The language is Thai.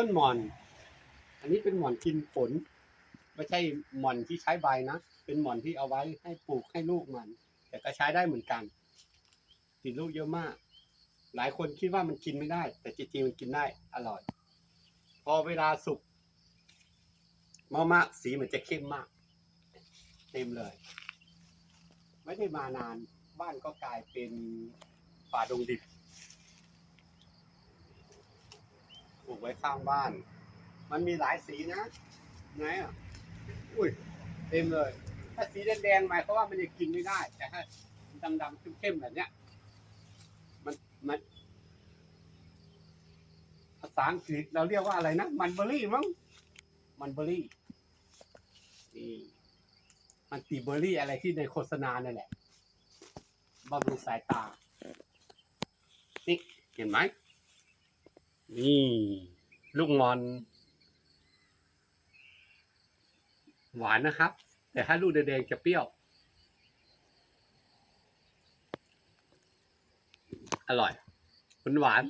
ต้นหมอน อันนี้เป็นหมอนกินผล ไม่ใช่หมอนที่ใช้ใบนะ เป็นหมอนที่เอาไว้ให้ปลูกให้ลูกมัน แต่ก็ใช้ได้เหมือนกัน ติดลูกเยอะมาก หลายคนคิดว่ามันกินไม่ได้ แต่จริงๆมันกินได้อร่อย พอเวลาสุกมะมะสีมันจะเข้มมาก เต็มเลย ไม่ได้มานานบ้านก็กลายเป็นป่าดงดิบ ปลู กไว้ข้างบ้าน มันมีหลายสีนะ ไหนอะ อุ้ย เต็มเลย ถ้าสีแดงๆหมายความว่ามันจะกินไม่ได้ แต่ถ้าดำๆเข้มๆแบบเนี้ย มันมันภาษาอังกฤษเราเรียกว่าอะไรนะ มันเบอรี่มั้ง มันเบอรี่นี่มันตีเบอรี่อะไรที่ในโฆษณานั่นแหละบำรุงสายตา นี่เห็นไหม นี่ ลูกงอน หวานนะครับ แต่ถ้าลูกแดงๆจะเปรี้ยว อร่อยมันหวาน